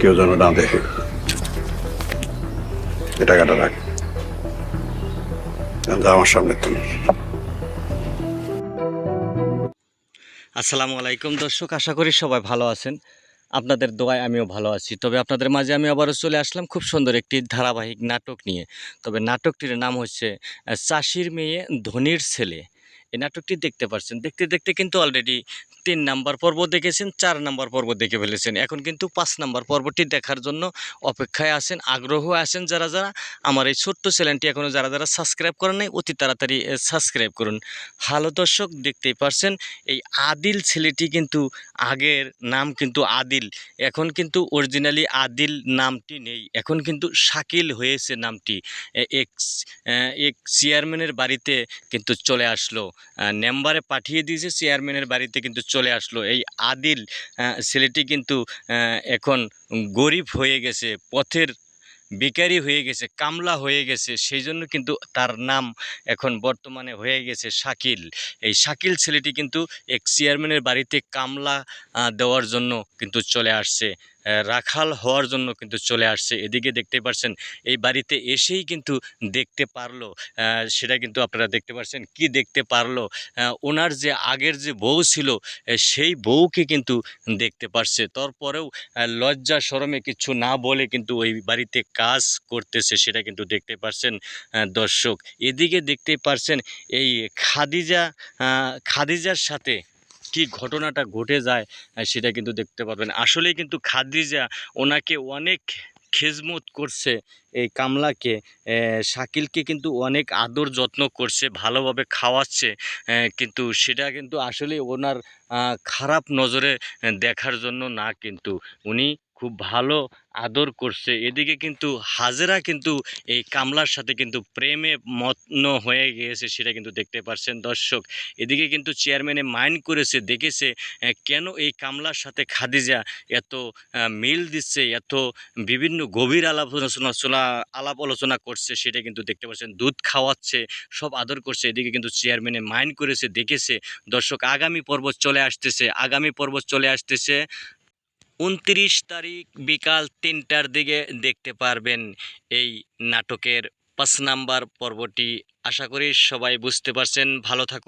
কেউ যেন না দেখে। এ টাকাটা রাখ। আমার সামনে তুমি আসসালামু আলাইকুম দর্শক, আশা করি সবাই ভালো আছেন। আপনাদের দোয়ায় আমিও ভালো আছি। তবে আপনাদের মাঝে আমি আবারও চলে আসলাম খুব সুন্দর একটি ধারাবাহিক নাটক নিয়ে। তবে নাটকটির নাম হচ্ছে চাষির মেয়ে ধনির ছেলে। এই নাটকটি দেখতে পারছেন। দেখতে দেখতে কিন্তু অলরেডি তিন নাম্বার পর্ব দেখেছেন, চার নাম্বার পর্ব দেখে ফেলেছেন। এখন কিন্তু পাঁচ নাম্বার পর্বটি দেখার জন্য অপেক্ষায় আছেন, আগ্রহ আছেন যারা যারা। আমার এই ছোট্ট চ্যানেলটি এখনও যারা যারা সাবস্ক্রাইব করেন নাই, অতি তাড়াতাড়ি সাবস্ক্রাইব করুন। ভালো দর্শক দেখতেই পারছেন, এই আদিল ছেলেটি কিন্তু আগের নাম কিন্তু আদিল। এখন কিন্তু অরিজিনালি আদিল নামটি নেই। এখন কিন্তু শাকিল হয়েছে নামটি। এক এক চেয়ারম্যানের বাড়িতে কিন্তু চলে আসলো। নেম্বারে পাঠিয়ে দিয়েছে চেয়ারম্যানের বাড়িতে কিন্তু চলে আসলো। এই আদিল ছেলেটি কিন্তু এখন গরিব হয়ে গেছে, পথের বেকারি হয়ে গেছে, কামলা হয়ে গেছে, সেই জন্য কিন্তু তার নাম এখন বর্তমানে হয়ে গেছে শাকিল। এই শাকিল ছেলেটি কিন্তু এক চেয়ারম্যানের বাড়িতে কামলা দেওয়ার জন্য কিন্তু চলে আসছে। রাখাল হওয়ার জন্য কিন্তু চলে আসছে। এদিকে দেখতে পারছেন, এই বাড়িতে এসেই কিন্তু দেখতে পারল সেটা কিন্তু আপনারা দেখতে পাচ্ছেন কি দেখতে পারল? ওনার যে আগের যে বউ ছিল সেই বউকে কিন্তু দেখতে পারছে। তারপরেও লজ্জা শরমে কিছু না বলে কিন্তু ওই বাড়িতে কাজ করতেছে, সেটা কিন্তু দেখতে পারছেন দর্শক। এদিকে দেখতে পারছেন, এই খাদিজা খাদিজার সাথে কি ঘটনাটা ঘটে যায় সেটা কিন্তু দেখতে পাবেন আসলেই কিন্তু খাদ্রিজা ওনাকে অনেক খেজমত করছে, এই কামলাকে শাকিলকে কিন্তু অনেক আদর যত্ন করছে, ভালোভাবে খাওয়াচ্ছে কিন্তু সেটা কিন্তু আসলে ওনার খারাপ নজরে দেখার জন্য না কিন্তু উনি খুব ভালো আদর করছে। এদিকে কিন্তু হাজেরা কিন্তু এই কামলার সাথে কিন্তু প্রেমে মত্ন হয়ে গিয়েছে সেটা কিন্তু দেখতে পাচ্ছেন দর্শক। এদিকে কিন্তু চেয়ারম্যানে মাইন্ড করেছে, দেখেছে কেন এই কামলার সাথে খাদিজা এত মিল দিচ্ছে, এত বিভিন্ন গভীর আলাপ আলোচনা আলাপ আলোচনা করছে সেটা কিন্তু দেখতে পাচ্ছেন দুধ খাওয়াচ্ছে, সব আদর করছে। এদিকে কিন্তু চেয়ারম্যানে মাইন্ড করেছে, দেখেছে। দর্শক, আগামী পর্ব চলে আসতেছে, আগামী পর্ব চলে আসতেছে। উনত্রিশ তারিখ বিকাল তিনটার দিকে দেখতে পারবেন এই নাটকের পাঁচ নাম্বার পর্বটি। আশা করি সবাই বুঝতে পারছেন। ভালো থাকুন।